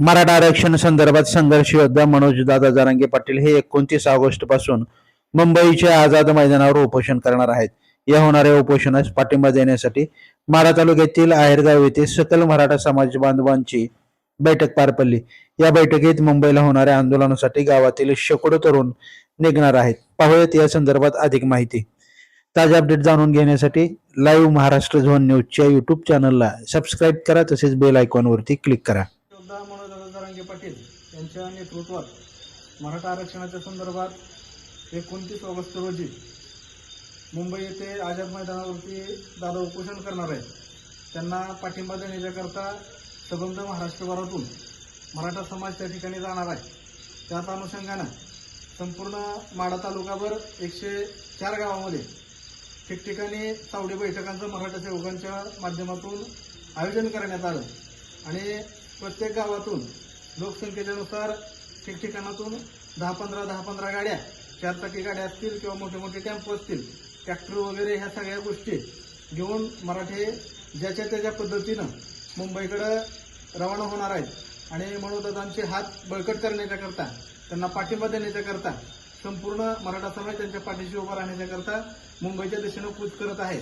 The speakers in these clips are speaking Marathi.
मराठा आरक्षण संदर्भात संघर्ष योद्धा मनोज दादा जारांगे पाटील हे एकोणतीस ऑगस्टपासून मुंबईच्या आझाद मैदानावर उपोषण करणार आहेत. या होणाऱ्या उपोषणास पाठिंबा देण्यासाठी मारा तालुक्यातील आहेरगाव येथे सकल मराठा समाज बांधवांची बैठक पार पडली. या बैठकीत मुंबईला होणाऱ्या आंदोलनासाठी गावातील शेकडो तरुण निघणार आहेत. पाहूयात या संदर्भात अधिक माहिती. ताजे अपडेट जाणून घेण्यासाठी लाईव्ह महाराष्ट्र झोन न्यूजच्या युट्यूब चॅनलला सबस्क्राईब करा तसेच बेल आयकॉनवरती क्लिक करा. मनोज जरांगे पाटील यांच्या नेतृत्वात मराठा आरक्षणाच्या संदर्भात एकोणतीस ऑगस्ट रोजी मुंबई येथे आझाद मैदानावरती दादा उपोषण करणार आहेत. त्यांना पाठिंबा देण्याच्याकरता सबंध महाराष्ट्रभरातून मराठा समाज त्या ठिकाणी जाणार आहे. त्याच अनुषंगानं संपूर्ण माडा तालुकाभर एकशे चार गावामध्ये ठिकठिकाणी सावडे बैठकांचं मराठा सेवकांच्या माध्यमातून आयोजन करण्यात आलं. आणि प्रत्येक गावातून लोकसंख्येनुसार ठिकठिकाणातून दहा पंधरा दहा पंधरा गाड्या चार चाकी गाड्या असतील किंवा मोठे मोठे कॅम्प असतील ट्रॅक्टर वगैरे ह्या सगळ्या गोष्टी घेऊन मराठे ज्याच्या त्याच्या पद्धतीनं मुंबईकडं रवाना होणार आहेत. आणि मनोदादांचे हात बळकट करण्याच्याकरता त्यांना पाठिंबा देण्याच्याकरता संपूर्ण मराठा समाज त्यांच्या पाठीशी उभा राहण्याच्याकरता मुंबईच्या दिशेनं कूच करत आहे.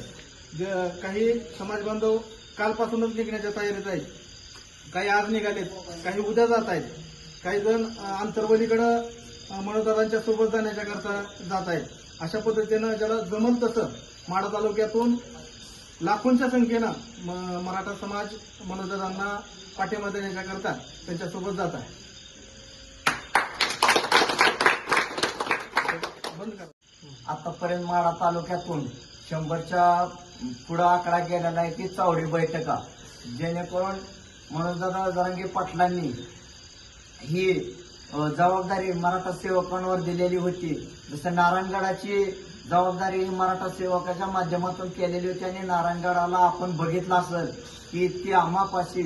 ज- काही समाज बांधव कालपासूनच निघण्याच्या तयारीत आहेत. काही आज निघालेत काही उद्या जात आहेत. काही जण आंतरवलीकडं मनोदारांच्या सोबत जाण्याच्याकरता जात आहेत. अशा पद्धतीनं ज्याला जमल तसं माडा तालुक्यातून लाखोंच्या संख्येनं म- मराठा समाज मनोदारांना पाठिंबा देण्याच्याकरता त्यांच्यासोबत जात आहे बंद करा आतापर्यंत माडा तालुक्यातून शंभरच्या पुढं आकडा गेलेला आहे ती चावडी बैठका जेणेकरून मनोजदादा जरांगे पाटलांनी ही जबाबदारी मराठा सेवकांवर दिलेली होती. जसं नारायणगडाची जबाबदारी ही मराठा सेवकाच्या माध्यमातून केलेली होती आणि नारायणगडाला आपण बघितलं असेल की ती आम्हापाशी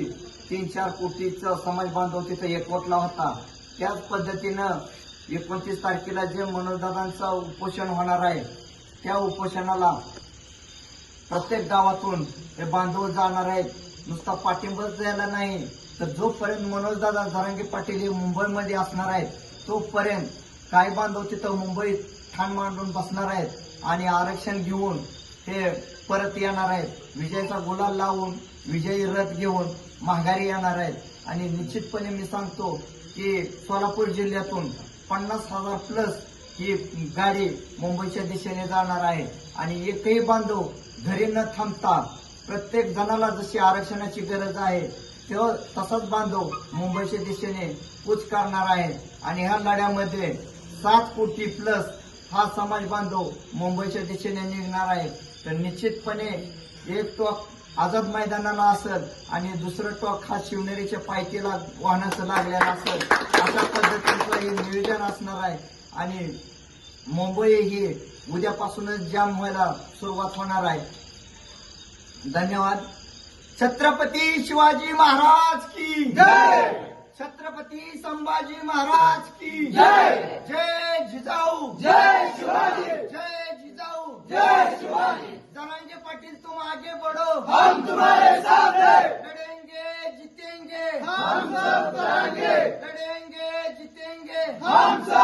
तीन चार कोटीचा समाज बांधव तिथं एकवटला होता. त्याच पद्धतीनं एकोणतीस तारखेला जे मनोजदादांचं उपोषण होणार आहे त्या उपोषणाला प्रत्येक गावातून हे बांधव जाणार आहेत. नुसता पाठिंबाच द्यायला नाही तर जोपर्यंत मनोजदादा धरंगे पाटील हे मुंबईमध्ये असणार आहेत तोपर्यंत काही बांधव तिथं मुंबईत ठाण मांडून बसणार आहेत आणि आरक्षण घेऊन हे परत येणार आहेत. विजयाचा गुलाल लावून विजयी रथ घेऊन माघारी येणार आहेत. आणि निश्चितपणे मी सांगतो की सोलापूर जिल्ह्यातून पन्नास हजार प्लस ही गाडी मुंबईच्या दिशेने जाणार आहे. आणि एकही बांधव घरी न थांबता प्रत्येक जणाला जशी आरक्षणाची गरज आहे तो तसाच बांधव मुंबईच्या दिशेने कूच करणार आहे. आणि ह्या लढ्यामध्ये सात कोटी प्लस हा समाज बांधव मुंबईच्या दिशेने निघणार आहे. तर निश्चितपणे एक तो आझाद मैदानाला असेल आणि दुसरं टॉक हा शिवनेरीच्या पायथीला वाहनाचं लागलेला असेल. अशा पद्धतीचं हे नियोजन असणार आहे. आणि मुंबई ही उद्यापासूनच जाम व्हायला सुरुवात होणार आहे. धन्यवाद. छत्रपती शिवाजी महाराज की जय! छत्रपती संभाजी महाराज की जय! जय जिजाऊ! जय शिवाजी! जय हम सब करेंगे लड़ेंगे जीतेंगे हम सब करेंगे धन्यवाद